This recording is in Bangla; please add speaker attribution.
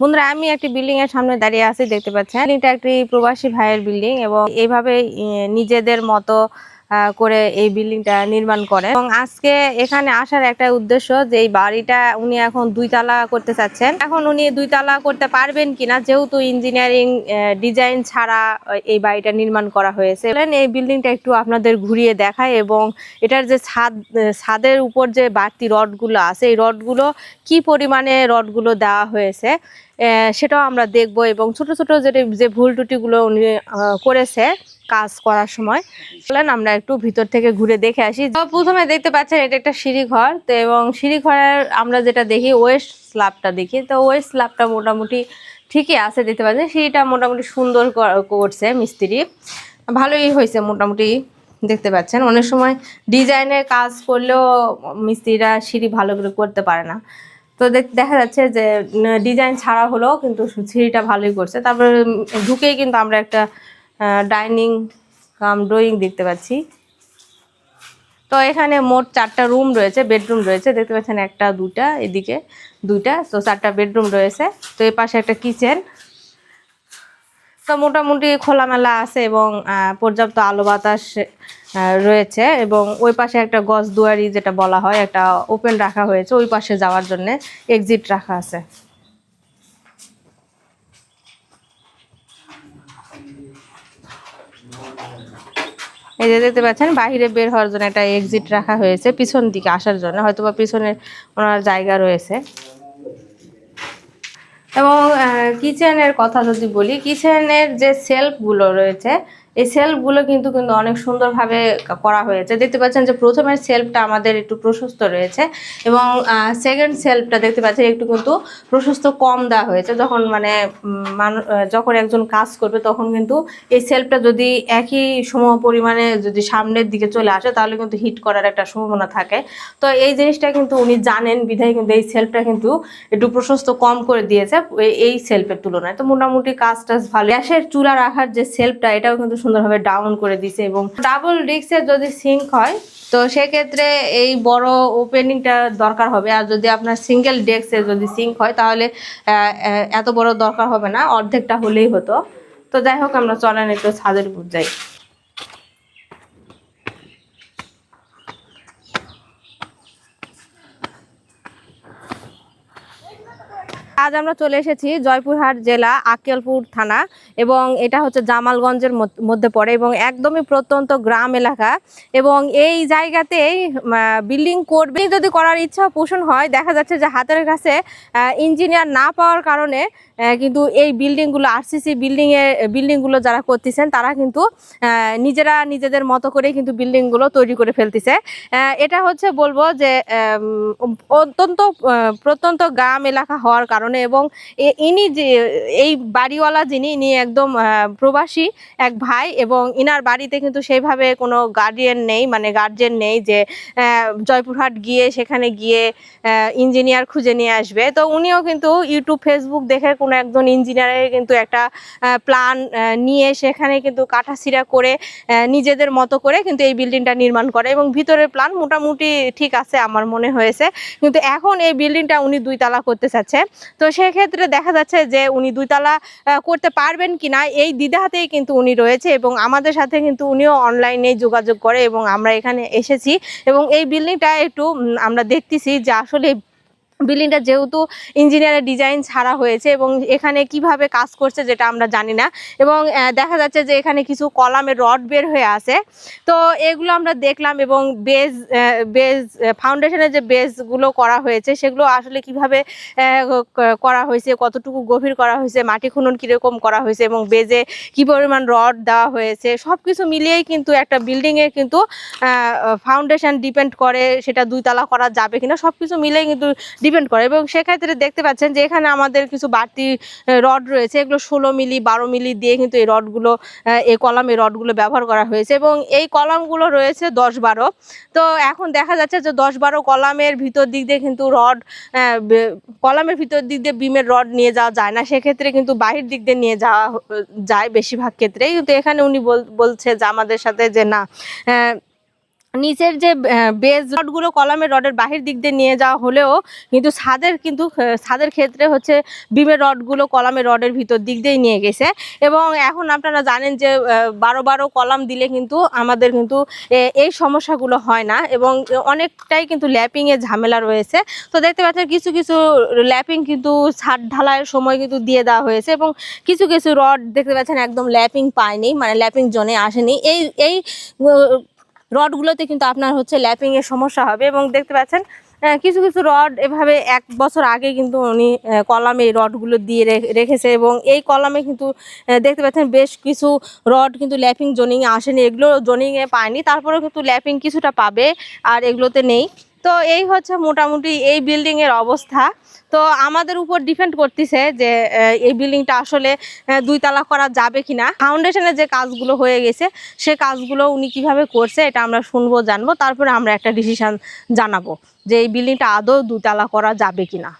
Speaker 1: বন্ধুরা, আমি একটি বিল্ডিং এর সামনে দাঁড়িয়ে আছি, দেখতে পাচ্ছেন। বিল্ডিংটা একটি প্রবাসী ভাইয়ের বিল্ডিং এবং এইভাবে নিজেদের মতো করে এই বিল্ডিংটা নির্মাণ করে এবং আজকে এখানে আসার একটা উদ্দেশ্য যে, এই বাড়িটা উনি এখন দুইতলা করতে চাচ্ছেন। এখন উনি দুইতলা করতে পারবেন কিনা, যেহেতু ইঞ্জিনিয়ারিং ডিজাইন ছাড়া এই বাড়িটা নির্মাণ করা হয়েছে। এই বিল্ডিংটা একটু আপনাদের ঘুরিয়ে দেখায় এবং এটার যে ছাদ ছাদের উপর যে বাড়তি রডগুলো আছে, এই রডগুলো কি পরিমাণে রডগুলো দেওয়া হয়েছে? সেটাও আমরা দেখব এবং ছোট ছোট যে যে ভুল ত্রুটিগুলো উনি করেছে কাজ করার সময়, চলেন আমরা একটু ভিতর থেকে ঘুরে দেখে আসি। প্রথমে দেখতে পাচ্ছেন এটা একটা সিঁড়িঘর, তো এবং সিঁড়ি ঘরের আমরা যেটা দেখি ওয়েস্ট স্ল্যাবটা দেখি, তো ওয়েস্ট স্ল্যাবটা মোটামুটি ঠিকই আছে দেখতে পাচ্ছেন, সিঁড়িটা মোটামুটি সুন্দর করছে মিস্ত্রি। ভালোই হয়েছে মোটামুটি দেখতে পাচ্ছেন, অনেক সময় ডিজাইনের কাজ করলেও মিস্ত্রিরা সিঁড়ি ভালো করে করতে পারে না। তো দেখ- যাচ্ছে যে ডিজাইন ছাড়া হলেও কিন্তু সিঁড়িটা ভালোই করছে। তারপরে ঢুকেই কিন্তু আমরা একটা ডাইনিং কাম ড্রয়িং দেখতে পাচ্ছি। তো এখানে মোট চারটা রুম রয়েছে বেডরুম রয়েছে। দেখতে পাচ্ছেন একটা, দুটা, এদিকে দুইটা, তো চারটা বেডরুম রয়েছে। তো এ পাশে একটা কিচেন তো মোটামুটি খোলামেলা আছে এবং পর্যাপ্ত আলো বাতাস রয়েছে এবং ওই পাশে একটা গজ দুয়ারি যেটা বলা হয়, একটা ওপেন রাখা হয়েছে, ওই পাশে যাওয়ার জন্য এক্সিট রাখা আছে। এই যে দেখতে পাচ্ছেন বাইরে বের হওয়ার জন্য একটা এক্সিট রাখা হয়েছে, পিছন দিকে আসার জন্য হয়তো বা পিছনের ওনার জায়গা রয়েছে। এবং কিচেনের কথা যদি বলি কিচেনের যে সেলফগুলো রয়েছে এই সেলফগুলো কিন্তু কিন্তু অনেক সুন্দরভাবে করা হয়েছে। দেখতে পাচ্ছেন যে প্রথমের সেলফটা আমাদের একটু প্রশস্ত রয়েছে এবং সেকেন্ড সেলফটা দেখতে পাচ্ছেন একটু কিন্তু প্রশস্ত কম দেওয়া হয়েছে। যখন মানে উম, মানু- যখন একজন কাজ করবে তখন কিন্তু এই সেলফটা যদি একই সম পরিমাণে যদি সামনের দিকে চলে আসে তাহলে কিন্তু হিট করার একটা সম্ভাবনা থাকে। তো এই জিনিসটা কিন্তু উনি জানেন বিধায় কিন্তু এই সেলফটা কিন্তু একটু প্রশস্ত কম করে দিয়েছে এই- এই সেলফের তুলনায়। তো মোটামুটি কাজ টাজ ভালো গ্যাসের চুলা রাখার যে সেলফটা এটাও কিন্তু সুন্দরভাবে ডাউন করে দিছে এবং ডাবল ডিস্কের যদি সিঙ্ক হয়, তো সেক্ষেত্রে এই বড় ওপেনিংটা দরকার হবে। আর যদি আপনার সিঙ্গেল ডেস্কের যদি সিঙ্ক হয়, তাহলে এত বড় দরকার হবে না, অর্ধেকটা হলেই হতো। তো যাই হোক, আমরা চলেন একটু ছাদের উপর যাই। আজ আমরা চলে এসেছি জয়পুরহাট জেলা আক্কেলপুর থানা। এবং এটা হচ্ছে জামালগঞ্জের মধ্য- পড়ে এবং একদমই প্রত্যন্ত গ্রাম এলাকা এবং এই জায়গাতেই বিল্ডিং করবে যদি করার ইচ্ছা পোষণ হয়, দেখা যাচ্ছে যে হাতের কাছে ইঞ্জিনিয়ার না পাওয়ার কারণে কিন্তু এই বিল্ডিংগুলো আরসিসি বিল্ডিংয়ে বিল্ডিংগুলো যারা করতেছেন, তারা কিন্তু নিজেরা নিজেদের মতো করে কিন্তু বিল্ডিংগুলো তৈরি করে ফেলতেছে। এটা হচ্ছে বলব যে অত্যন্ত প্রত্যন্ত গ্রাম এলাকা হওয়ার কারণে এবং ইনি যে, এই বাড়িওয়ালা যিনি, ইনি একদম প্রবাসী এক ভাই এবং ইনার বাড়িতে কিন্তু সেইভাবে কোনো গার্ডিয়ান নেই মানে গার্জেন নেই যে জয়পুরহাট গিয়ে সেখানে গিয়ে ইঞ্জিনিয়ার খুঁজে নিয়ে আসবে। তো উনিও কিন্তু ইউটিউব ফেসবুক দেখে কোনো একজন ইঞ্জিনিয়ারের কিন্তু একটা প্ল্যান নিয়ে সেখানে কিন্তু কাটাছিড়া করে নিজেদের মতো করে কিন্তু এই বিল্ডিংটা নির্মাণ করে এবং ভিতরের প্ল্যান মোটামুটি ঠিক আছে আমার মনে হয়েছে। কিন্তু এখন এই বিল্ডিংটা উনি দুইতলা করতে চাচ্ছে। তো সেক্ষেত্রে দেখা যাচ্ছে যে উনি দুইতলা করতে পারবেন কিনা এই দ্বিধাতেই কিন্তু উনি রয়েছে এবং আমাদের সাথে কিন্তু উনিও অনলাইনে যোগাযোগ করে এবং আমরা এখানে এসেছি এবং এই বিল্ডিংটা একটু আমরা দেখতেছি যে আসলে বিল্ডিংটা যেহেতু ইঞ্জিনিয়ারের ডিজাইন ছাড়া হয়েছে এবং এখানে কীভাবে কাজ করছে যেটা আমরা জানি না এবং দেখা যাচ্ছে যে এখানে কিছু কলামের রড বের হয়ে আছে। তো এগুলো আমরা দেখলাম এবং বেজ বেজ ফাউন্ডেশনের যে বেজগুলো করা হয়েছে সেগুলো আসলে কীভাবে করা হয়েছে, কতটুকু গভীর করা হয়েছে, মাটি খনন কীরকম করা হয়েছে এবং বেজে কী পরিমাণ রড দেওয়া হয়েছে সব কিছু মিলিয়েই কিন্তু একটা বিল্ডিংয়ে কিন্তু ফাউন্ডেশন ডিপেন্ড করে সেটা দুইতলা করা যাবে কিনা সব কিছু মিলেই কিন্তু ডিপেন্ড করে। এবং সেক্ষেত্রে দেখতে পাচ্ছেন যে এখানে আমাদের কিছু বাড়তি রড রয়েছে। এগুলো ষোলো মিলি, বারো মিলি দিয়ে কিন্তু এই রডগুলো এই কলামে রডগুলো ব্যবহার করা হয়েছে। এবং এই কলামগুলো রয়েছে দশ বারো। তো এখন দেখা যাচ্ছে যে দশ বারো কলামের ভিতর দিক দিয়ে কিন্তু রড কলামের ভিতর দিক দিয়ে বিমের রড নিয়ে যাওয়া যায় না। সেক্ষেত্রে কিন্তু বাহির দিক দিয়ে নিয়ে যাওয়া, যায় বেশিরভাগ ক্ষেত্রেই। কিন্তু এখানে উনি বল- বলছে যে আমাদের সাথে যে না নিচের যে বেজ রডগুলো কলামের রডের বাহির দিক দিয়ে নিয়ে যাওয়া হলেও কিন্তু ছাদের কিন্তু ছাদের ক্ষেত্রে হচ্ছে বিমের রডগুলো কলামের রডের ভিতর দিক দিয়েই নিয়ে গেছে। এবং এখন আপনারা জানেন যে বারো বারো কলাম দিলে কিন্তু আমাদের কিন্তু এই সমস্যাগুলো হয় না এবং অনেকটাই কিন্তু ল্যাপিংয়ের ঝামেলা রয়েছে। তো দেখতে পাচ্ছেন কিছু কিছু ল্যাপিং কিন্তু ছাদ ঢালাইয়ের সময় কিন্তু দিয়ে দেওয়া হয়েছে এবং কিছু কিছু রড দেখতে পাচ্ছেন একদম ল্যাপিং পায়নি মানে ল্যাপিং জোনে আসেনি। এই এই রডগুলোতে কিন্তু আপনার হচ্ছে ল্যাপিংয়ের সমস্যা হবে এবং দেখতে পাচ্ছেন কিছু কিছু রড এভাবে এক বছর আগে কিন্তু উনি কলামে এই রডগুলো দিয়ে রেখেছে এবং এই কলামে কিন্তু দেখতে পাচ্ছেন বেশ কিছু রড কিন্তু ল্যাপিং জোনিংয়ে আসেনি, এগুলো জোনিংয়ে পায়নি, তারপরেও কিন্তু ল্যাপিং কিছুটা পাবে আর এগুলোতে নেই। তো এই হচ্ছে মোটামুটি এই বিল্ডিংয়ের অবস্থা। তো আমাদের উপর ডিপেন্ড করতেছে যে এই বিল্ডিংটা আসলে দুই তালা করা যাবে কিনা। ফাউন্ডেশনের যে কাজগুলো হয়ে গেছে, সে কাজগুলো উনি কীভাবে করছে এটা আমরা শুনব, জানব, তারপরে আমরা একটা ডিসিশান জানাব যে এই বিল্ডিংটা আদৌ দুতলা করা যাবে কিনা।